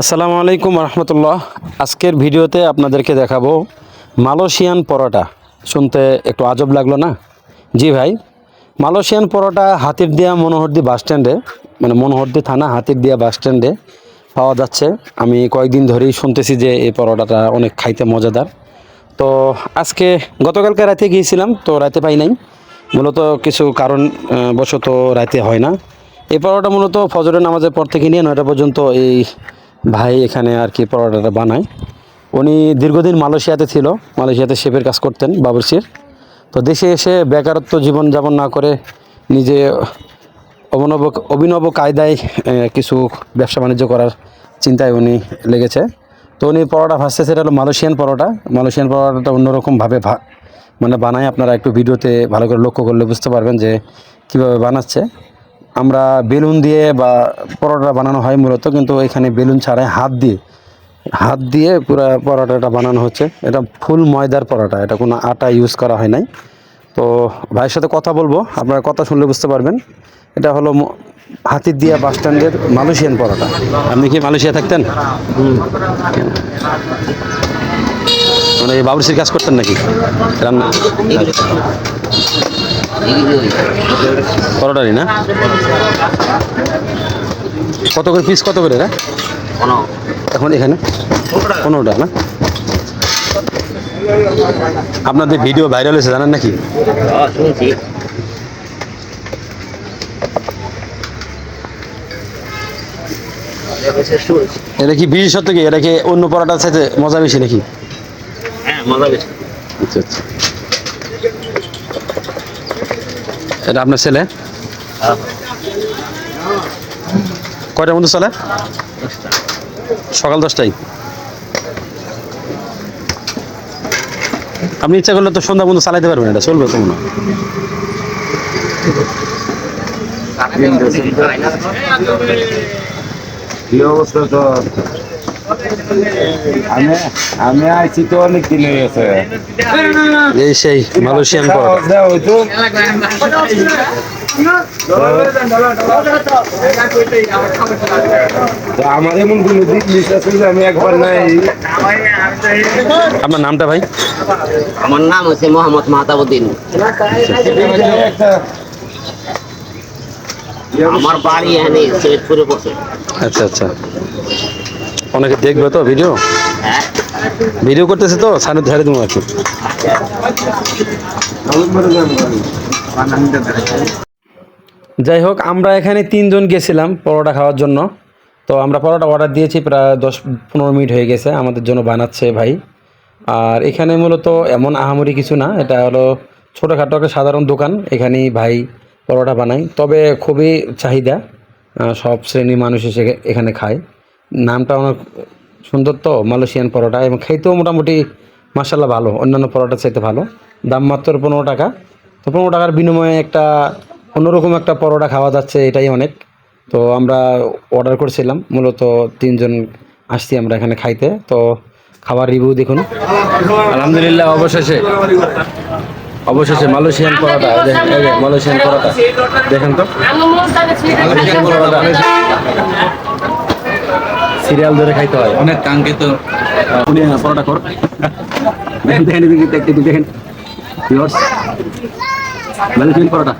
আসসালামু আলাইকুম রহমতুল্লাহ। আজকের ভিডিওতে আপনাদেরকে দেখাবো মালয়েশিয়ান পরোটা। শুনতে একটু আজব লাগল না? জি ভাই, মালয়েশিয়ান পরোটা হাতির দিয়া মনোহরদি বাস স্ট্যান্ডে মানে মনোহরদি থানা হাতির দিয়া বাস স্ট্যান্ডে পাওয়া যাচ্ছে। আমি কয়েকদিন ধরেই শুনতেছি যে এই পরোটাটা অনেক খাইতে মজাদার। তো আজকে গতকালকে রাতে গিয়েছিলাম, তো রাতে পাই নাই। মূলত কিছু কারণ বশত রাতে হয় না। এই পরোটা মূলত ফজরের নামাজের পর থেকে নিয়ে নয়টা পর্যন্ত এই ভাই এখানে আর কি পরোটাটা বানায়। উনি দীর্ঘদিন মালয়েশিয়াতে ছিল, মালয়েশিয়াতে শেফের কাজ করতেন বাবরসির তো দেশে এসে বেকারত্ব জীবন যাপন না করে নিজে অভিনব অভিনব কায়দায় কিছু ব্যবসা বাণিজ্য করার চিন্তায় উনি লেগেছে। তো উনি পরোটা ভাসছে সেটা হলো মালয়েশিয়ান পরোটা। মালয়েশিয়ান পরোটাটা অন্যরকমভাবে ভা মানে বানায়। আপনারা একটু ভিডিওতে ভালো করে লক্ষ্য করলে বুঝতে পারবেন যে কীভাবে বানাচ্ছে। আমরা বেলুন দিয়ে বা পরোটা বানানো হয় মূলত, কিন্তু এখানে বেলুন ছাড়াই হাত দিয়ে। হাত দিয়ে পুরো পরোটাটা বানানো হচ্ছে। এটা ফুল ময়দার পরোটা, এটা কোনো আটা ইউজ করা হয় নাই। তো ভাইয়ের সাথে কথা বলব, আপনারা কথা শুনলে বুঝতে পারবেন। এটা হলো হাতির দিয়া বাস স্ট্যান্ডের মালয়েশিয়ান পরোটা। আপনি কি মালয়েশিয়া থাকতেন? মানে বাবুরসির কাজ করতেন নাকি? রান্না? পরোটারই না? কত করে পিস কত করে এখন এখানে? পনেরোটা না? আপনাদের ভিডিও ভাইরাল হয়েছে জানেন নাকি? এটা কি বিশেষত কি? এটা কি অন্য পরোটার সাথে মজা বেশি নাকি? হ্যাঁ মজা বেশি। আচ্ছা আচ্ছা। এটা আপনার ছেলে? কয়টার মধ্যে চলে? সকাল দশটায়। আপনি ইচ্ছা করলে তো সন্ধ্যা পর্যন্ত চালাইতে পারবেন, এটা চলবে তো। কি অবস্থা তো আমি আমি আইছি তো অনেক দিন হয়ে গেছে। এই সেই মালয়েশিয়ান পরোটা তো আমার এমন কোনো দিক মিস আছে যে আমি একবার নাই। আপনার নামটা ভাই? আমার নাম হচ্ছে মোহাম্মদ মাহতাবুদ্দিন। একটা আমার বাড়ি এখানে সিলেটপুরে পড়ছে আচ্ছা আচ্ছা। অনেকে দেখবে তো ভিডিও হ্যাঁ। ভিডিও করতেছে তো সামনে ধরে দেবো একটু যাই হোক আমরা এখানে তিনজন গেছিলাম পরোটা খাওয়ার জন্য। তো আমরা পরোটা অর্ডার দিয়েছি প্রায় দশ পনেরো মিনিট হয়ে গেছে আমাদের জন্য বানাচ্ছে ভাই। আর এখানে মূলত এমন আহামরি কিছু না এটা হলো ছোটোখাটো একটা সাধারণ দোকান। এখানেই ভাই পরোটা বানাই। তবে খুবই চাহিদা সব শ্রেণির মানুষ এসে এখানে খায়। নামটা অনেক সুন্দর তো, মালয়েশিয়ান পরোটা, এবং খেতেও মোটামুটি মাসাল্লাহ ভালো, অন্যান্য পরোটার চাইতে ভালো। দাম মাত্র পনেরো টাকা। তো পনেরো টাকার বিনিময়ে একটা অন্যরকম একটা পরোটা খাওয়া যাচ্ছে, এটাই অনেক। তো আমরা অর্ডার করছিলাম, মূলত তিনজন আসছি আমরা এখানে খাইতে। তো খাবার রিভিউ দেখুন। আলহামদুলিল্লাহ, অবশেষে। অবশেষে মালয়েশিয়ান পরোটা দেখেন এই যে মালয়েশিয়ান পরোটা। দেখেন তো। মালয়েশিয়ান পরোটা। সিরিয়াল ধরে খাইতে হয়। অনেক কাঙ্ক্ষিত। উনি পরোটা কর দেখেন দেখেন দেখেন দেখেন। Viewers Malaysian paratha.